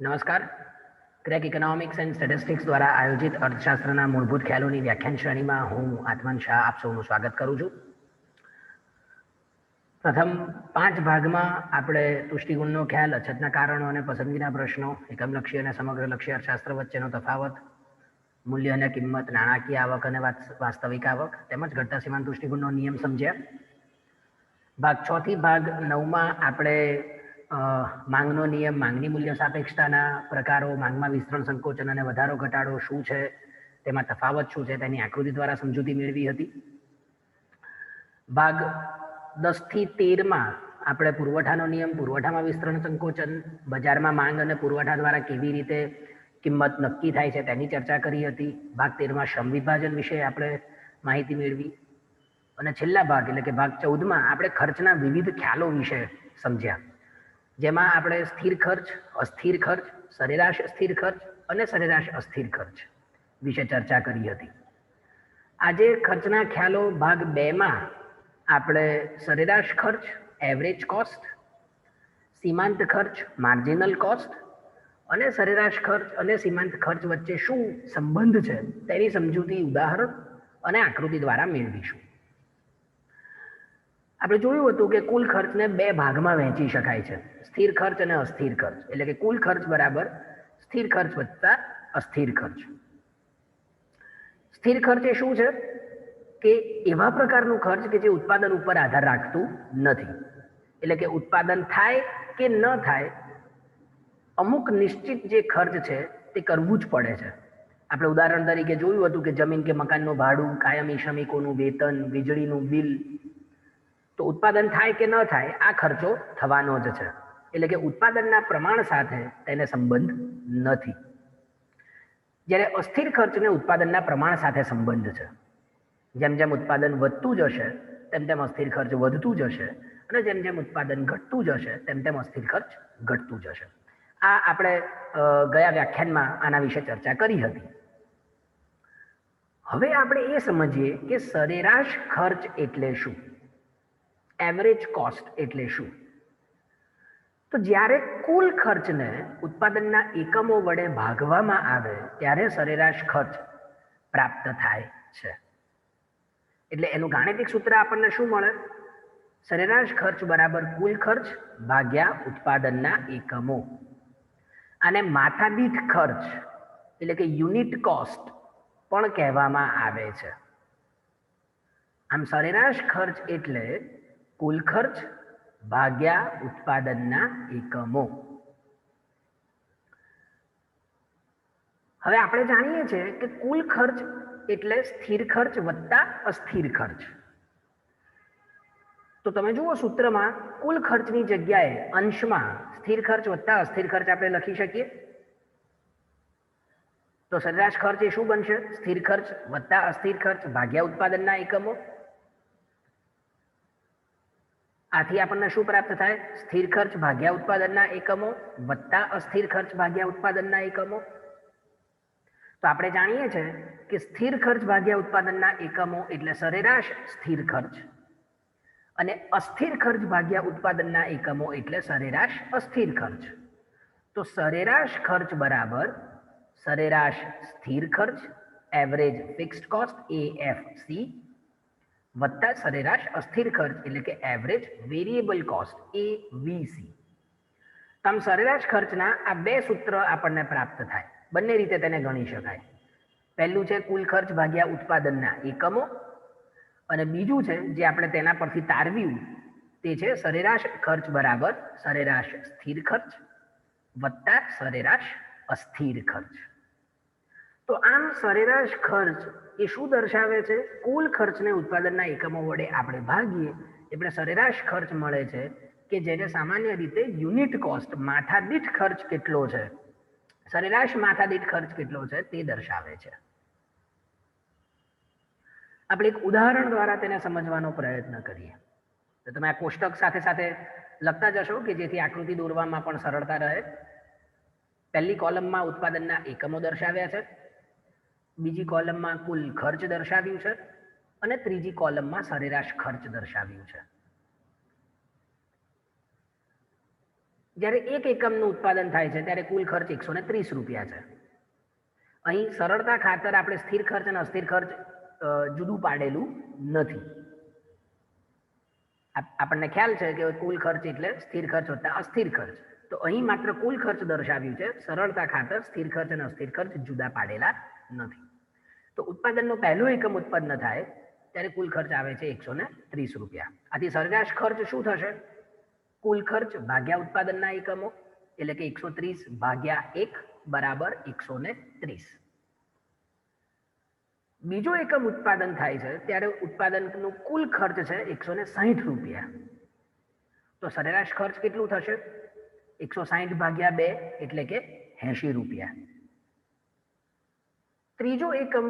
નમસ્કાર. Crack economics and statistics દ્વારા આયોજિત અર્થશાસ્ત્રના મૂળભૂત ખ્યાલોની વ્યાખ્યાન શ્રેણીમાં હું આત્મન શાહ આપ સૌનું સ્વાગત કરું છું. પ્રથમ પાંચ ભાગમાં આપણે તુષ્ટિગુણનો ખ્યાલ, અછતના કારણો અને પસંદગીના પ્રશ્નો એકમલક્ષી અને સમગ્રલક્ષી અર્થશાસ્ત્ર વચ્ચેનો તફાવત, મૂલ્ય અને કિંમત, નાણાકીય આવક અને વાસ્તવિક આવક, તેમજ ઘટતા સીમાંત તુષ્ટિગુણનો નિયમ સમજ્યા. ભાગ છ થી ભાગ નવમાં આપણે માંગનો નિયમ, માંગની મૂલ્ય સાપેક્ષતાના પ્રકારો, માંગમાં વિસ્તરણ, સંકોચન અને વધારો ઘટાડો શું છે, તેમાં તફાવત શું છે, તેની આકૃતિ દ્વારા સમજૂતી મેળવી હતી. ભાગ દસથી તેરમાં આપણે પુરવઠાનો નિયમ, પુરવઠામાં વિસ્તરણ, સંકોચન, બજારમાં માંગ અને પુરવઠા દ્વારા કેવી રીતે કિંમત નક્કી થાય છે તેની ચર્ચા કરી હતી. ભાગ તેરમાં શ્રમ વિભાજન વિશે આપણે માહિતી મેળવી. અને છેલ્લા ભાગ એટલે કે ભાગ ચૌદમાં આપણે ખર્ચના વિવિધ ખ્યાલો વિશે સમજ્યા. જેમાં આપણે સ્થિર ખર્ચ, અસ્થિર ખર્ચ, સરેરાશ સ્થિર ખર્ચ અને સરેરાશ અસ્થિર ખર્ચ વિશે ચર્ચા કરી હતી. આજે ખર્ચના ખ્યાલો ભાગ બેમાં આપણે સરેરાશ ખર્ચ એવરેજ કોસ્ટ સીમાંત ખર્ચ માર્જિનલ કોસ્ટ અને સરેરાશ ખર્ચ અને સીમાંત ખર્ચ વચ્ચે શું સંબંધ છે તેની સમજૂતી, ઉદાહરણ અને આકૃતિ દ્વારા મેળવીશું. આપણે જોયું હતું કે કુલ ખર્ચને બે ભાગમાં વહેંચી શકાય છે. સ્થિર ખર્ચ અને અસ્થિર ખર્ચ. એટલે કે કુલ ખર્ચ બરાબર સ્થિર ખર્ચ વત્તા અસ્થિર ખર્ચ. સ્થિર ખર્ચ એ શું છે? કે એવા પ્રકારનું ખર્ચ કે જે ઉત્પાદન ઉપર આધાર રાખતું નથી. એટલે કે ઉત્પાદન થાય કે ન થાય, અમુક નિશ્ચિત જે ખર્ચ છે તે કરવું જ પડે છે. આપણે ઉદાહરણ તરીકે જોયું હતું કે જમીન કે મકાનનું ભાડું, કાયમી શ્રમિકોનું વેતન, વીજળીનું બિલ તો ઉત્પાદન થાય કે ન થાય, આ ખર્ચો થવાનો જ છે. એટલે કે ઉત્પાદનના પ્રમાણ સાથે તેને સંબંધ નથી. જ્યારે અસ્થિર ખર્ચને ઉત્પાદનના પ્રમાણ સાથે સંબંધ છે. જેમ જેમ ઉત્પાદન વધતું જશે, તેમ તેમ અસ્થિર ખર્ચ વધતું જશે અને જેમ જેમ ઉત્પાદન ઘટતું જશે, તેમ તેમ અસ્થિર ખર્ચ ઘટતું જશે. આ આપણે ગયા વ્યાખ્યાનમાં આના વિશે ચર્ચા કરી હતી. હવે આપણે એ સમજીએ કે સરેરાશ ખર્ચ એટલે શું? એવરેજ કોસ્ટ એટલે શું? તો જ્યારે કુલ ખર્ચને ઉત્પાદનના એકમો વડે ભાગવામાં આવે, ત્યારે સરેરાશ ખર્ચ પ્રાપ્ત થાય છે. એટલે એનું ગાણિતિક સૂત્ર આપણને શું મળે? સરેરાશ ખર્ચ બરાબર કુલ ખર્ચ ભાગ્યા ઉત્પાદનના એકમો. આને માથાદીઠ ખર્ચ, એટલે કે યુનિટ કોસ્ટ, પણ કહેવામાં આવે છે. આમ સરેરાશ ખર્ચ એટલે કુલ ખર્ચ ભાગ્યા ઉત્પાદનના એકમો. હવે આપણે જાણીએ છીએ કે કુલ ખર્ચ એટલે સ્થિર ખર્ચ વત્તા અસ્થિર ખર્ચ. તો તમે જુઓ સૂત્રમાં કુલ ખર્ચની જગ્યાએ અંશમાં સ્થિર ખર્ચ વત્તા અસ્થિર ખર્ચ આપણે લખી શકીએ. તો સરેરાશ ખર્ચ એ શું બનશે? સ્થિર ખર્ચ વત્તા અસ્થિર ખર્ચ ભાગ્યા ઉત્પાદનના એકમો. આથી આપણને શું પ્રાપ્ત થાય? સ્થિર ખર્ચ ભાગ્યા ઉત્પાદનના એકમો વત્તા અસ્થિર ખર્ચ ભાગ્યા ઉત્પાદનના એકમો. તો આપણે જાણીએ છીએ કે સ્થિર ખર્ચ ભાગ્યા ઉત્પાદનના એકમો એટલે સરેરાશ સ્થિર ખર્ચ. અને અસ્થિર ખર્ચ ભાગ્યા ઉત્પાદનના એકમો એટલે સરેરાશ અસ્થિર ખર્ચ. તો સરેરાશ ખર્ચ બરાબર સરેરાશ સ્થિર ખર્ચ average fixed cost A F C વત્તા સરેરાશ અસ્થિર ખર્ચ એટલે કે average variable cost A VC આમ સરેરાશ ખર્ચના આ બે સૂત્ર આપણને પ્રાપ્ત થાય. બંને રીતે તેને ગણી શકાય. પહેલું છે કુલ ખર્ચ ભાગ્યા ઉત્પાદનના એકમો અને બીજું છે જે આપણે તેના પરથી તારવ્યું તે છે સરેરાશ ખર્ચ બરાબર સરેરાશ સ્થિર ખર્ચ વત્તા સરેરાશ અસ્થિર ખર્ચ. તો આમ સરેરાશ ખર્ચ એ શું દર્શાવે છે? કુલ ખર્ચને ઉત્પાદનના એકમો વડે આપણે ભાગીએ એટલે સરેરાશ ખર્ચ મળે છે કે જેને સામાન્ય રીતે યુનિટ કોસ્ટ, માથાદીઠ ખર્ચ કેટલો છે? સરેરાશ માથાદીઠ ખર્ચ કેટલો છે તે દર્શાવે છે. આપણે એક ઉદાહરણ દ્વારા તેને સમજવાનો પ્રયત્ન કરીએ. તો તમે આ કોષ્ટક સાથે સાથે લખતા જશો કે જેથી આકૃતિ દોરવામાં પણ સરળતા રહે. પહેલી કોલમમાં ઉત્પાદનના એકમો દર્શાવ્યા છે. બીજી કોલમમાં કુલ ખર્ચ દર્શાવ્યું છે અને ત્રીજી કોલમમાં સરેરાશ ખર્ચ દર્શાવ્યું છે. જ્યારે એક એકમનું ઉત્પાદન થાય છે, ત્યારે કુલ ખર્ચ એકસો ને ત્રીસ રૂપિયા છે. અહીં સરળતા ખાતર આપણે સ્થિર ખર્ચ અને અસ્થિર ખર્ચ જુદું પાડેલું નથી. આપણને ખ્યાલ છે કે કુલ ખર્ચ એટલે સ્થિર ખર્ચ વત્તા અસ્થિર ખર્ચ. તો અહીં માત્ર કુલ ખર્ચ દર્શાવ્યું છે, સરળતા ખાતર સ્થિર ખર્ચ અને અસ્થિર ખર્ચ જુદા પાડેલા નથી. તો ઉત્પાદનનો પહેલો એકમ ઉત્પન્ન થાય ત્યારે કુલ ખર્ચ આવે છે એકસો ને ત્રીસ રૂપિયા. આથી સરેરાશ ખર્ચ શું થશે? કુલ ખર્ચ ભાગ્યા ઉત્પાદનના એકમો, એટલે કે એકસો ત્રીસ ભાગ્યા એક બરાબર એકસો ને ત્રીસ. બીજો એકમ ઉત્પાદન થાય છે ત્યારે ઉત્પાદનનું કુલ ખર્ચ છે એકસો ને સાહીઠ રૂપિયા. તો સરેરાશ ખર્ચ કેટલું થશે? એકસો સાહીઠ ભાગ્યા બે એટલે કે એંશી રૂપિયા. ત્રીજો એકમ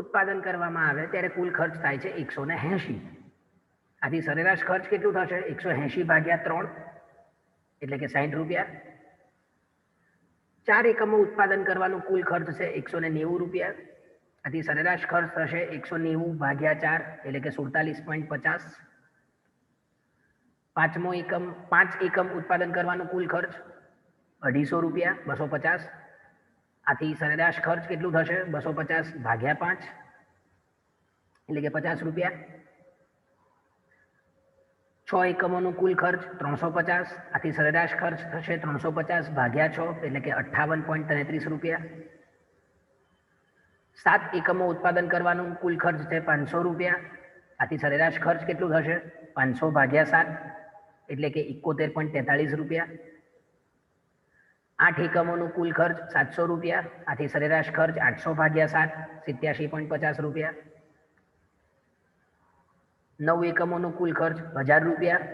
ઉત્પાદન કરવામાં આવે ત્યારે કુલ ખર્ચ થાય છે એકસો ને એંશી. આથી સરેરાશ ખર્ચ કેટલું થશે? એકસો એંશી ભાગ્યા ત્રણ, એટલે કે સાહીઠ રૂપિયા. ચાર એકમો ઉત્પાદન કરવાનું કુલ ખર્ચ છે એકસો ને નેવું રૂપિયા. આથી સરેરાશ ખર્ચ થશે એકસો નેવું ભાગ્યા ચાર, એટલે કે સુડતાલીસ પોઈન્ટ પચાસ. પાંચમો એકમ, પાંચ એકમ ઉત્પાદન કરવાનું કુલ ખર્ચ અઢીસો રૂપિયા, બસો પચાસ. આથી સરેરાશ ખર્ચ કેટલું થશે? બસો પચાસ ભાગ્યા પાંચ. એટલે કે પચાસ રૂપિયા. છ એકમોનો કુલ ખર્ચ ત્રણસો પચાસ. આથી સરેરાશ ખર્ચ થશે ત્રણસો પચાસ ભાગ્યા છ, એટલે કે અઠ્ઠાવન પોઈન્ટ તેત્રીસ રૂપિયા. સાત એકમો ઉત્પાદન કરવાનું કુલ ખર્ચ છે પાંચસો રૂપિયા. આથી સરેરાશ ખર્ચ કેટલું થશે? પાંચસો ભાગ્યા સાત, એટલે કે એકોતેર પોઈન્ટ તેતાળીસ રૂપિયા. આઠ એકમોનું કુલ ખર્ચ સાતસો રૂપિયા, આથી સરેરાશ ખર્ચ આઠસો ભાગ્યા સાત સિત્યાસી પોઈન્ટ પચાસ રૂપિયા. નવ એકમોનું કુલ ખર્ચ હજાર રૂપિયા,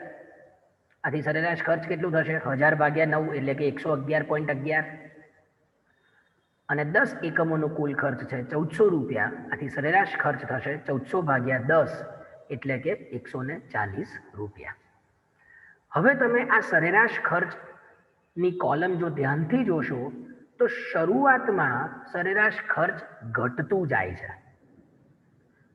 આથી સરેરાશ ખર્ચ કેટલું થશે? હજાર ભાગ્યા નવ એટલે કે એકસો અગિયાર પોઈન્ટ અગિયાર. અને દસ એકમોનું કુલ ખર્ચ છે ચૌદસો રૂપિયા, આથી સરેરાશ ખર્ચ થશે ચૌદસો ભાગ્યા દસ એટલે કે એકસો ને ચાલીસ રૂપિયા. હવે તમે આ સરેરાશ ખર્ચની કોલમ જો ધ્યાનથી જોશો, તો શરૂઆતમાં સરેરાશ ખર્ચ ઘટતું જાય છે.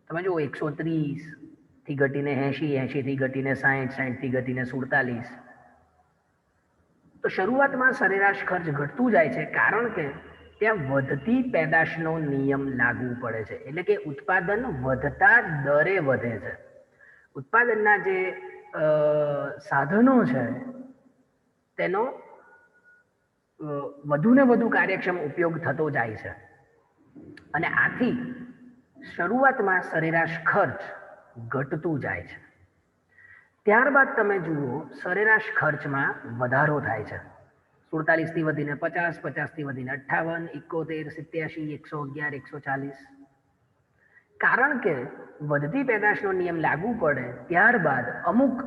તમે જુઓ, એકસો ત્રીસથી ઘટીને એંશી એંશીથી ઘટીને સાહીઠ સાહીઠથી ઘટીને સુડતાલીસ. તો શરૂઆતમાં સરેરાશ ખર્ચ ઘટતું જાય છે કારણ કે ત્યાં વધતી પેદાશનો નિયમ લાગુ પડે છે. એટલે કે ઉત્પાદન વધતા દરે વધે છે. ઉત્પાદનના જે સાધનો છે, તેનો વધુને વધુ કાર્યક્ષમ ઉપયોગ થતો જાય છે. અને આથી શરૂઆતમાં સરેરાશ ખર્ચ ઘટતું જાય છે. ત્યારબાદ તમે જુઓ, સરેરાશ ખર્ચમાં વધારો થાય છે. સુડતાલીસથી વધીને પચાસ, પચાસથી વધીને અઠ્ઠાવન, એકોતેર, સિત્યાસી, એકસો અગિયાર, એકસો ચાલીસ. કારણ કે વધતી પેદાશનો નિયમ લાગુ પડે ત્યારબાદ અમુક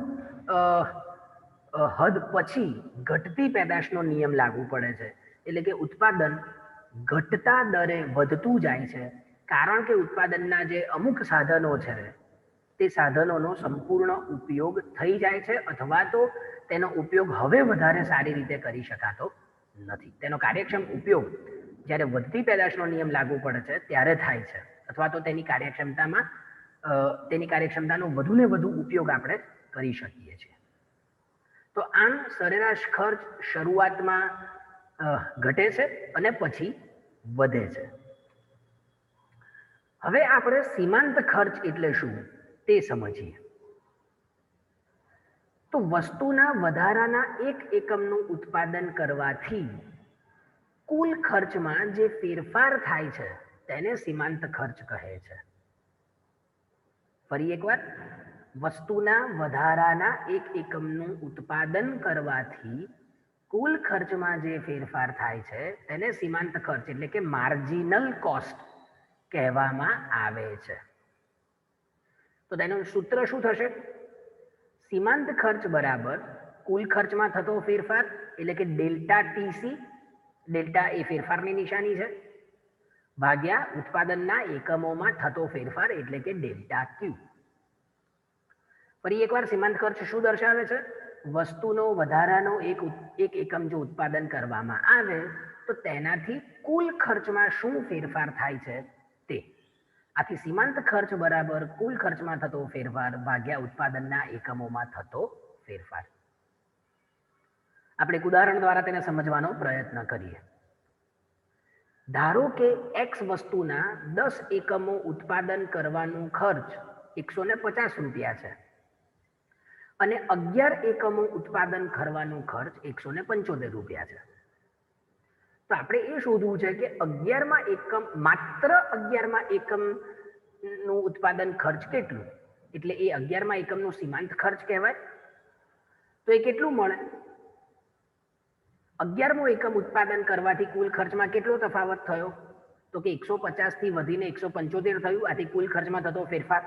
હદ પછી ઘટતી પેદાશનો નિયમ લાગુ પડે છે. એટલે કે ઉત્પાદન ઘટતા દરે વધતું જાય છે. કારણ કે ઉત્પાદનના જે અમુક સાધનો છે, તે સાધનોનો સંપૂર્ણ ઉપયોગ થઈ જાય છે અથવા તો તેનો ઉપયોગ હવે વધારે સારી રીતે કરી શકાતો નથી. તેનો કાર્યક્ષમ ઉપયોગ જ્યારે વધતી પેદાશનો નિયમ લાગુ પડે છે ત્યારે થાય છે. અથવા તો તેની કાર્યક્ષમતામાં તેની કાર્યક્ષમતાનો વધુને વધુ ઉપયોગ આપણે કરી શકીએ છીએ. તો આમ સરેરાશ ખર્ચ શરૂઆતમાં ઘટે છે અને પછી વધે છે. હવે આપણે સીમાંત ખર્ચ એટલે શું તે સમજીએ. તો વસ્તુના વધારાના એક એકમનું ઉત્પાદન કરવાથી કુલ ખર્ચમાં જે ફેરફાર થાય છે તેને સીમાંત ખર્ચ કહે છે. ફરી એકવાર. વસ્તુના વધારાના એક એકમનું ઉત્પાદન કરવાથી કુલ ખર્ચમાં જે ફેરફાર થાય છે, તેને સીમાંત ખર્ચ એટલે કે માર્જિનલ કોસ્ટ કહેવામાં આવે છે. તો તેનું સૂત્ર શું થશે? સીમાંત ખર્ચ બરાબર કુલ ખર્ચમાં થતો ફેરફાર એટલે કે ડેલ્ટા ટીસી, ડેલ્ટા એ ફેરફારની નિશાની છે. ભાગ્યા ઉત્પાદનના એકમોમાં થતો ફેરફાર એટલે કે ડેલ્ટા ક્યુ. ફરી એકવાર સીમાંત ખર્ચ શું દર્શાવે છે? વસ્તુનો વધારાનો એક એક એકમ જો ઉત્પાદન કરવામાં આવે, તો તેનાથી કુલ ખર્ચમાં શું ફેરફાર થાય છે? તે. આથી સીમાંત ખર્ચ બરાબર કુલ ખર્ચમાં થતો ફેરફાર ભાગ્યા ઉત્પાદનના એકમોમાં થતો ફેરફાર. આપણે એક ઉદાહરણ દ્વારા તેને સમજવાનો પ્રયત્ન કરીએ. ધારો કે એક્સ વસ્તુના દસ એકમો ઉત્પાદન કરવાનું ખર્ચ એકસો ને પચાસ રૂપિયા છે. અને અગિયાર એકમો ઉત્પાદન કરવાનો ખર્ચ એકસો ને પંચોતેર રૂપિયા છે. તો આપણે એ શોધવું છે કે અગિયારમાં એકમ, માત્ર અગિયારમાં એકમનું ઉત્પાદન ખર્ચ કેટલું? એટલે એ અગિયારમાં એકમનો સીમાંત ખર્ચ કહેવાય. તો એ કેટલું મળે? અગિયારમો એકમ ઉત્પાદન કરવાથી કુલ ખર્ચમાં કેટલો તફાવત થયો? તો કે એકસો થી વધીને એકસો પંચોતેર થયું, આથી કુલ ખર્ચમાં થતો ફેરફાર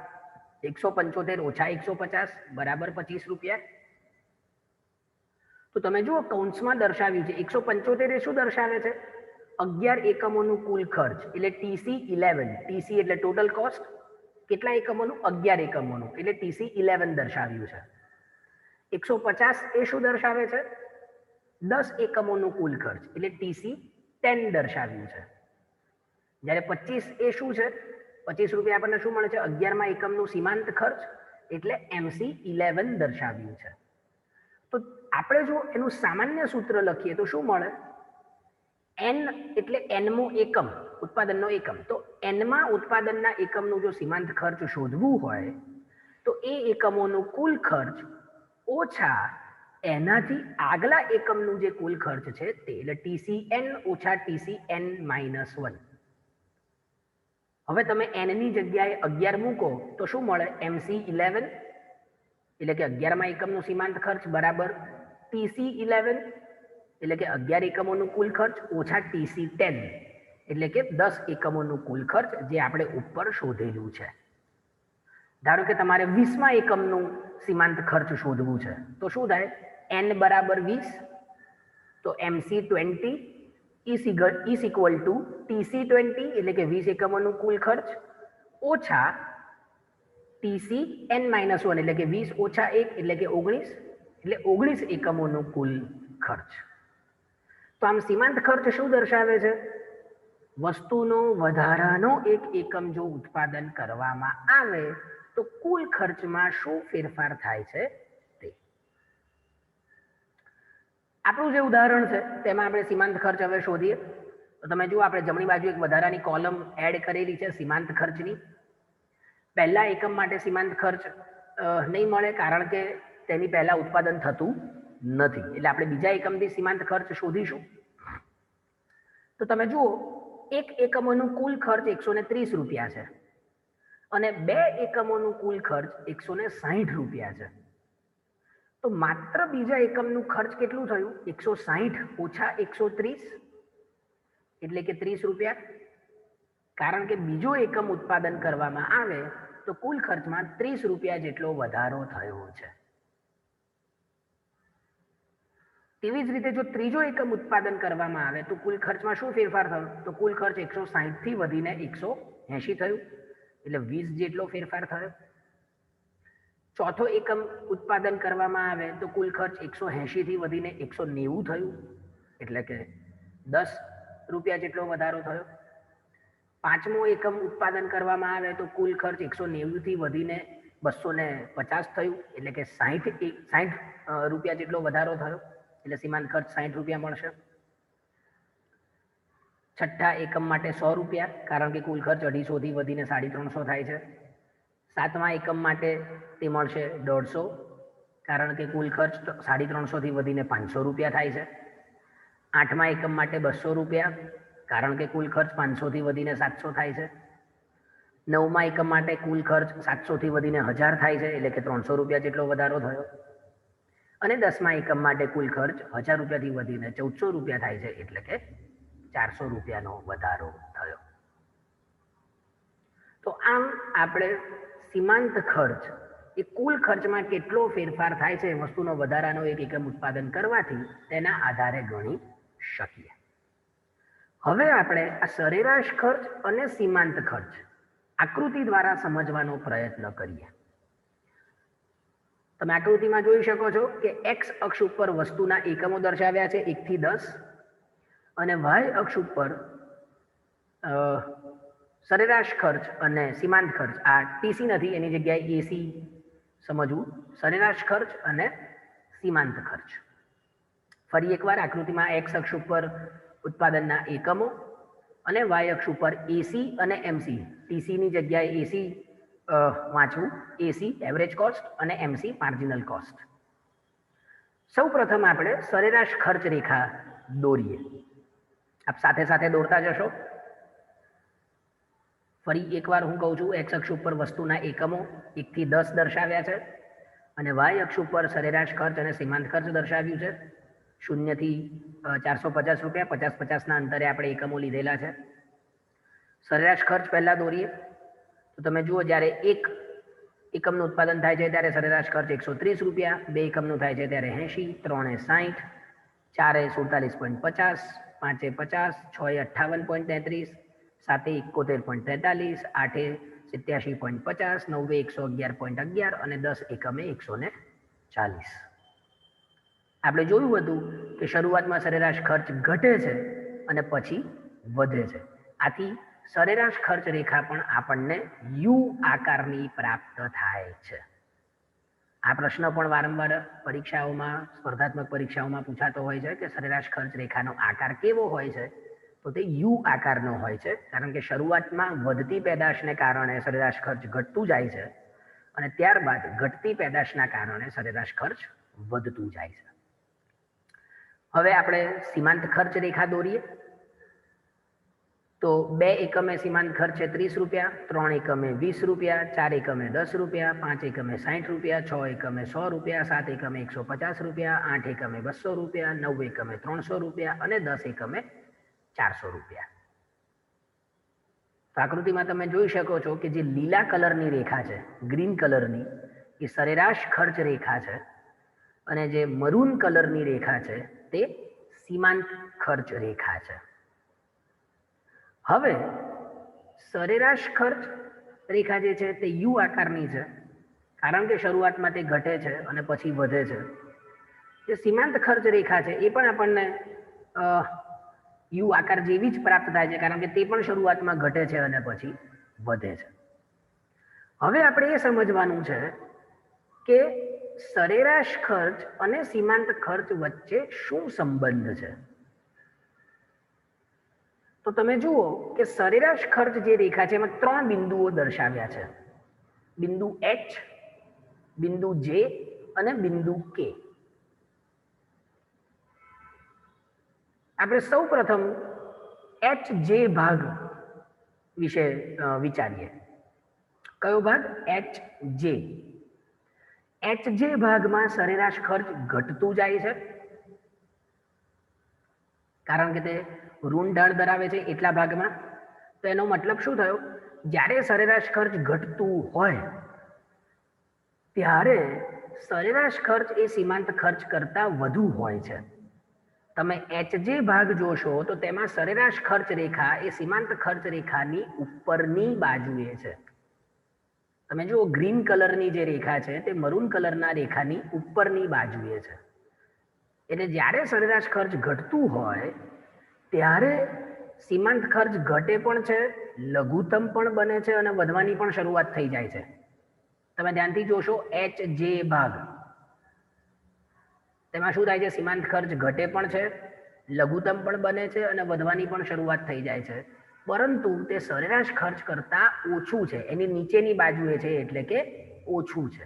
એકસો પંચોતેર ઓછા એકસો પચાસ બરાબર પચીસ રૂપિયા. તો તમે જુઓ, કૌંસમાં દર્શાવ્યું છે. એકસો પંચોતેર એ શું દર્શાવે છે? અગિયાર એકમોનું કુલ ખર્ચ, એટલે ટીસી ઇલેવન. ટીસી એટલે ટોટલ કોસ્ટ કેટલા એકમોનું? અગિયાર એકમોનું. એટલે ટીસી ઇલેવન દર્શાવ્યું છે. એકસો પચાસ એ શું દર્શાવે છે? દસ એકમોનું કુલ ખર્ચ, એટલે ટીસી ટેન દર્શાવ્યું છે. જ્યારે પચીસ એ શું છે? પચીસ રૂપિયા આપણને શું મળે છે? અગિયારમાં એકમનું સીમાંત ખર્ચ એટલે એમસી ઇલેવન દર્શાવ્યું છે. તો આપણે જો એનું સામાન્ય સૂત્ર લખીએ તો શું મળે? એન એટલે એનમો એકમ, ઉત્પાદનનો એકમ. તો એનમાં ઉત્પાદનના એકમનું જો સીમાંત ખર્ચ શોધવું હોય, તો એ એકમોનું કુલ ખર્ચ ઓછા એનાથી આગલા એકમનું જે કુલ ખર્ચ છે તે એટલે ટીસી એન ઓછા ટીસી એન માઇનસ વન હવે તમે એનની જગ્યાએ અગિયાર મૂકો, તો શું મળે? એમસી ઇલેવન એટલે કે અગિયારમાં એકમનું સીમાંત ખર્ચ બરાબર ટીસી ઇલેવન એટલે કે અગિયાર એકમોનું કુલ ખર્ચ ઓછા ટીસી ટેન એટલે કે દસ એકમોનું કુલ ખર્ચ જે આપણે ઉપર શોધેલું છે. ધારો કે તમારે વીસમાં એકમનું સીમાંત ખર્ચ શોધવું છે, તો શું થાય? એન બરાબર વીસ, તો MC twenty is equal to TC twenty એટલે કે વીસ એકમોનું કુલ ખર્ચ ઓછા ટીસી એન માઇનસ વન એટલે કે વીસ ઓછા એક, એટલે કે ઓગણીસ, એટલે ઓગણીસ એકમોનું કુલ ખર્ચ. તો આમ સીમાંત ખર્ચ શું દર્શાવે છે? વસ્તુનો વધારાનો એક એકમ જો ઉત્પાદન કરવામાં આવે, તો કુલ ખર્ચમાં શું ફેરફાર થાય છે તે આપણું જે ઉદાહરણ છે, તેમાં આપણે સીમાંત ખર્ચ હવે શોધીએ. તો તમે જુઓ, આપણે જમણી બાજુ એક વધારાની કોલમ એડ કરેલી છે, સીમાંત ખર્ચની. પહેલા એકમ માટે સીમાંત ખર્ચ નહીં મળે કારણ કે તેની પહેલા ઉત્પાદન થતું નથી. એટલે આપણે બીજા એકમથી સીમાંત ખર્ચ શોધીશું. તો તમે જુઓ, એક એકમોનું કુલ ખર્ચ એકસો ને ત્રીસ રૂપિયા છે. અને બે એકમોનું કુલ ખર્ચ એકસો ને સાહીઠ રૂપિયા છે. તો માત્ર બીજા એકમનું ખર્ચ કેટલું થયું? એકસો સાહીઠ ઓછા એકસો ત્રીસ? એટલે કે ત્રીસ રૂપિયા? કારણ કે બીજો એકમ ઉત્પાદન કરવામાં આવે, તો કુલ ખર્ચમાં ત્રીસ રૂપિયા જેટલો વધારો થયો છે. તેવી જ રીતે જો ત્રીજો એકમ ઉત્પાદન કરવામાં આવે, તો કુલ ખર્ચમાં શું ફેરફાર થયો? તો કુલ ખર્ચ એકસો સાહીઠથી વધીને એકસો એંશી થયું. એટલે વીસ જેટલો ફેરફાર થયો. ચોથો એકમ ઉત્પાદન કરવામાં આવે તો કુલ ખર્ચ એકસો એંશીથી વધીને એકસો નેવું થયું. એટલે કે દસ રૂપિયા જેટલો વધારો થયો. પાંચમો એકમ ઉત્પાદન કરવામાં આવે તો કુલ ખર્ચ એકસો નેવુંથી વધીને બસો ને પચાસ થયું. એટલે કે સાહીઠ સાહીઠ રૂપિયા જેટલો વધારો થયો. એટલે સીમાંત ખર્ચ સાહીઠ રૂપિયા મળશે. છઠ્ઠા એકમ માટે સો રૂપિયા, કારણ કે કુલ ખર્ચ અઢીસોથી વધીને સાડી ત્રણસો થાય છે. સાતમા એકમ માટે તે મળશે દોઢસો. કારણ કે કુલ ખર્ચ સાડી ત્રણસોથી વધીને પાંચસો રૂપિયા થાય છે. આઠમા એકમ માટે બસો રૂપિયા. કારણ કે કુલ ખર્ચ પાંચસોથી વધીને સાતસો થાય છે. નવમા એકમ માટે કુલ ખર્ચ સાતસોથી વધીને હજાર થાય છે, એટલે કે ત્રણસો રૂપિયા જેટલો વધારો થયો. અને દસમા એકમ માટે કુલ ખર્ચ હજાર રૂપિયાથી વધીને ચૌદસો રૂપિયા થાય છે, એટલે કે ચારસો રૂપિયાનો વધારો થયો. તો આમ આપણે સીમાંત ખર્ચ. એ કુલ ખર્ચમાં કેટલો ફેરફાર થાય છે વસ્તુનો વધારાનો એક એકમ ઉત્પાદન કરવાથી તેના આધારે ગણી શકીએ. હવે આપણે આ સરેરાશ ખર્ચ અને સીમાંત ખર્ચ આકૃતિ દ્વારા સમજવાનો પ્રયત્ન કરીએ. તમે આકૃતિમાં જોઈ શકો છો કે એક્સ અક્ષ ઉપર વસ્તુના એકમો દર્શાવ્યા છે એકથી દસ અને વાય અક્ષ ઉપર સરેરાશ ખર્ચ અને સીમાંત ખર્ચ. આ ટીસી નથી, એની જગ્યાએ એસી સમજવું. સરેરાશ ખર્ચ અને સીમાંત ખર્ચ. ફરી એકવાર આકૃતિમાં એક્સ અક્ષ ઉપર ઉત્પાદનના એકમો અને વાય અક્ષ ઉપર એસી અને એમસી ટીસીની જગ્યાએ એસી વાંચવું. એસી એવરેજ કોસ્ટ અને એમસી માર્જિનલ કોસ્ટ સૌ પ્રથમ આપણે સરેરાશ ખર્ચ રેખા દોરીએ. આપ સાથે સાથે દોરતા જશો. ફરી એકવાર હું કહું છું એક્સ અક્ષ ઉપર વસ્તુના એકમો એકથી દસ દર્શાવ્યા છે અને વાય અક્ષ ઉપર સરેરાશ ખર્ચ અને સીમાંત ખર્ચ દર્શાવ્યું છે. શૂન્યથી ચારસો પચાસ રૂપિયા, પચાસ પચાસના અંતરે આપણે એકમો લીધેલા છે. સરેરાશ ખર્ચ પહેલાં દોરીએ. તો તમે જુઓ, જ્યારે એક એકમનું ઉત્પાદન થાય છે, ત્યારે સરેરાશ ખર્ચ એકસો ત્રીસ રૂપિયા, બે એકમનું થાય છે, ત્યારે એંશી, ત્રણે સાહીઠ ચારે સુડતાલીસ પોઈન્ટ પચાસ, પાંચે પચાસ, છ અઠ્ઠાવન પોઈન્ટ તેત્રીસ સાતે એકોતેર પોઈન્ટ તેતાલીસ, આઠે સિત્યાસી પોઈન્ટ પચાસ, નવે એકસો અગિયાર પોઈન્ટ અગિયાર અને દસ એકમે એકસો ને ચાલીસ. આપણે જોયું હતું કે શરૂઆતમાં સરેરાશ ખર્ચ ઘટે છે અને પછી વધે છે. આથી સરેરાશ ખર્ચ રેખા પણ આપણને યુ આકારની પ્રાપ્ત થાય છે. આ પ્રશ્ન પણ વારંવાર પરીક્ષાઓમાં, સ્પર્ધાત્મક પરીક્ષાઓમાં પૂછાતો હોય છે કે સરેરાશ ખર્ચ રેખાનો આકાર કેવો હોય છે? તો તે યુ આકારનો હોય છે. કારણ કે શરૂઆતમાં વધતી પેદાશને કારણે સરેરાશ ખર્ચ ઘટતું જાય છે અને ત્યારબાદ ઘટતી પેદાશના કારણે સરેરાશ ખર્ચ વધતું જાય છે. હવે આપણે સીમાંત ખર્ચ રેખા દોરીએ. તો બે એકમે સીમાંત ખર્ચ ત્રીસ રૂપિયા, ત્રણ એકમે વીસ રૂપિયા, ચાર એકમે દસ રૂપિયા, પાંચ એકમે સાઠ રૂપિયા, છ એકમે સો રૂપિયા, સાત એકમે એકસો પચાસ રૂપિયા, આઠ એકમે બસો રૂપિયા, નવ એકમે ત્રણસો રૂપિયા અને દસ એકમે ચારસો રૂપિયા. તો આકૃતિમાં તમે જોઈ શકો છો કે જે લીલા કલરની રેખા છે, ગ્રીન કલરની, એ સરેરાશ ખર્ચ રેખા છે અને જે મરૂન કલરની રેખા છે, તે સીમાંત ખર્ચ રેખા છે. હવે, સરેરાશ ખર્ચ રેખા જે છે, તે યુ આકારની છે, કારણ કે શરૂઆતમાં તે ઘટે છે અને પછી વધે છે. જે સીમાંત ખર્ચ રેખા છે, એ પણ આપણને યુ આકાર જેવી જ પ્રાપ્ત થાય છે, કારણ કે તે પણ શરૂઆતમાં ઘટે છે અને પછી વધે છે. હવે આપણે એ સમજવાનું છે કે સરેરાશ ખર્ચ અને સીમાંત ખર્ચ વચ્ચે શું સંબંધ છે? તો તમે જુઓ કે સરેરાશ ખર્ચ જે રેખા છે, એમાં ત્રણ બિંદુઓ દર્શાવ્યા છે. બિંદુ એચ બિંદુ જે અને બિંદુ કે આપણે સૌ પ્રથમ એચ જે ભાગ વિશે વિચારીએ. કયો ભાગ? એચ જે એચ જે ભાગમાં સરેરાશ ખર્ચ ઘટતું જાય છે. કારણ કે તે ઋણ ઢાળ ધરાવે છે એટલા ભાગમાં. તો એનો મતલબ શું થયો? જ્યારે સરેરાશ ખર્ચ ઘટતું હોય, ત્યારે સરેરાશ ખર્ચ એ સીમાંત ખર્ચ કરતા વધુ હોય છે. તમે એચજે ભાગ જોશો, તો તેમાં સરેરાશ ખર્ચ રેખા એ સીમાંત ખર્ચ રેખાની ઉપરની બાજુએ છે. તમે જુઓ, ગ્રીન કલરની જે રેખા છે, તે મરૂન કલરના રેખાની ઉપરની બાજુએ છે. એટલે જ્યારે સરેરાશ ખર્ચ ઘટતું હોય, ત્યારે સીમાંત ખર્ચ ઘટે પણ છે, લઘુત્તમ પણ બને છે અને વધવાની પણ શરૂઆત થઈ જાય છે. તમે ધ્યાનથી જોશો એચ જે ભાગ. તેમાં શું થાય છે? સીમાંત ખર્ચ ઘટે પણ છે, લઘુત્તમ પણ બને છે અને વધવાની પણ શરૂઆત થઈ જાય છે. પરંતુ તે સરેરાશ ખર્ચ કરતા ઓછું છે. એની નીચેની બાજુએ છે એટલે કે ઓછું છે.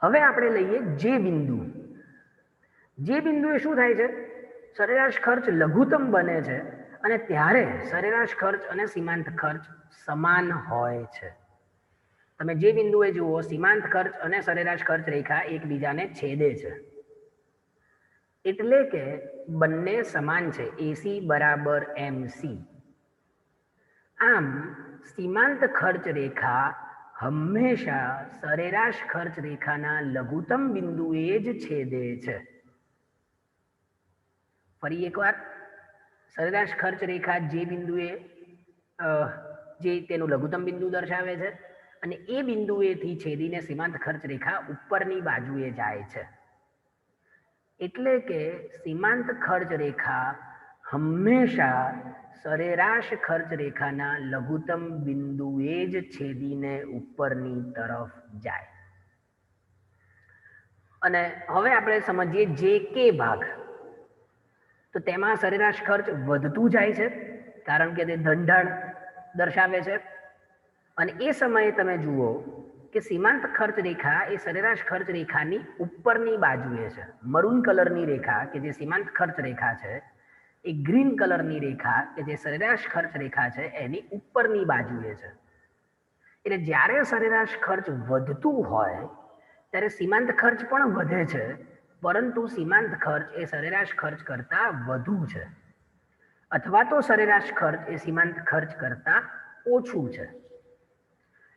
હવે આપણે લઈએ જે બિંદુ. જે બિંદુએ શું થાય છે? સરેરાશ ખર્ચ લઘુત્તમ બને છે અને ત્યારે સરેરાશ ખર્ચ અને સીમાંત ખર્ચ સમાન હોય છે. તમે જે બિંદુએ જુઓ, સીમાંત ખર્ચ અને સરેરાશ ખર્ચ રેખા એકબીજાને છેદે છે. એટલે કે બંને સમાન છે એસી બરાબર એમસી આમ, સીમાંત ખર્ચ રેખા હંમેશા સરેરાશ ખર્ચ રેખાના લઘુત્તમ બિંદુએ જ છેદે છે. ફરી એકવાર, સરેરાશ ખર્ચ રેખા જે બિંદુએ જે તેનું લઘુત્તમ બિંદુ દર્શાવે છે અને એ બિંદુએથી છેદીને સીમાંત ખર્ચ રેખા ઉપરની બાજુએ જાય છે. એટલે કે સીમાંત ખર્ચ રેખા હંમેશા સરેરાશ ખર્ચ રેખાના લઘુત્તમ બિંદુએ જ છેદીને ઉપરની તરફ જાય. અને હવે આપણે સમજીએ જે કે ભાગ. તો તેમાં સરેરાશ ખર્ચ વધતું જાય છે, કારણ કે તે ધંધાણ દર્શાવે છે. અને એ સમયે તમે જુઓ કે સીમાંત ખર્ચ રેખા એ સરેરાશ ખર્ચ રેખાની ઉપરની બાજુએ છે. મરૂન કલરની રેખા કે જે સીમાંત ખર્ચ રેખા છે, એ ગ્રીન કલરની રેખા કે જે સરેરાશ ખર્ચ રેખા છે, એની ઉપરની બાજુએ છે. એટલે જ્યારે સરેરાશ ખર્ચ વધતું હોય, ત્યારે સીમાંત ખર્ચ પણ વધે છે, પરંતુ સીમાંત ખર્ચ એ સરેરાશ ખર્ચ કરતાં વધુ છે. અથવા તો સરેરાશ ખર્ચ એ સીમાંત ખર્ચ કરતાં ઓછું છે.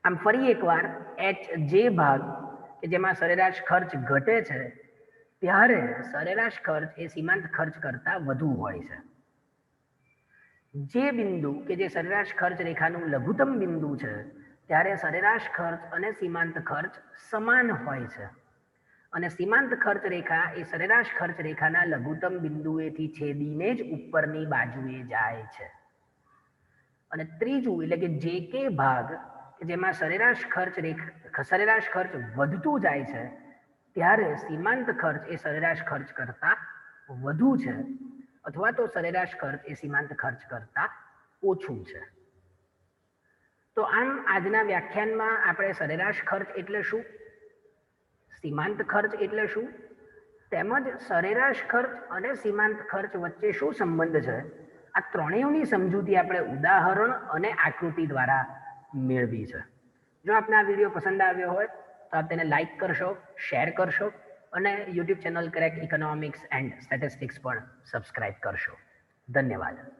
આમ ફરી એકવાર એચ જે ભાગ, કે જેમાં સરેરાશ ખર્ચ ઘટે છે, ત્યારે સરેરાશ ખર્ચ એ સીમાંત ખર્ચ કરતા વધુ હોય છે. જે બિંદુ, કે જે સરેરાશ ખર્ચ રેખાનું લઘુત્તમ બિંદુ છે, ત્યારે સરેરાશ ખર્ચ અને સીમાંત ખર્ચ સમાન હોય છે. અને સીમાંત ખર્ચ રેખા એ સરેરાશ ખર્ચ રેખાના લઘુત્તમ બિંદુએથી છેદીને જ ઉપરની બાજુએ જાય છે. અને ત્રીજું, એટલે કે જે કે ભાગ જેમાં સરેરાશ ખર્ચ રેખ, સરેરાશ ખર્ચ વધતું જાય છે, ત્યારે સીમાંત ખર્ચ એ સરેરાશ ખર્ચ કરતા વધુ છે. અથવા તો સરેરાશ ખર્ચ એ સીમાંત ખર્ચ કરતા ઓછું છે. તો આમ આજના વ્યાખ્યાનમાં આપણે સરેરાશ ખર્ચ એટલે શું? સીમાંત ખર્ચ એટલે શું? તેમજ સરેરાશ ખર્ચ અને સીમાંત ખર્ચ વચ્ચે શું સંબંધ છે? આ ત્રણેયની સમજૂતી આપણે ઉદાહરણ અને આકૃતિ દ્વારા મેળવી છે. જો આપને આ વીડિયો પસંદ આવ્યો હોય, તો આપ તેને લાઈક કરશો શેર કરશો અને YouTube channel crack economics and statistics પણ સબસ્ક્રાઇબ કરશો. ધન્યવાદ.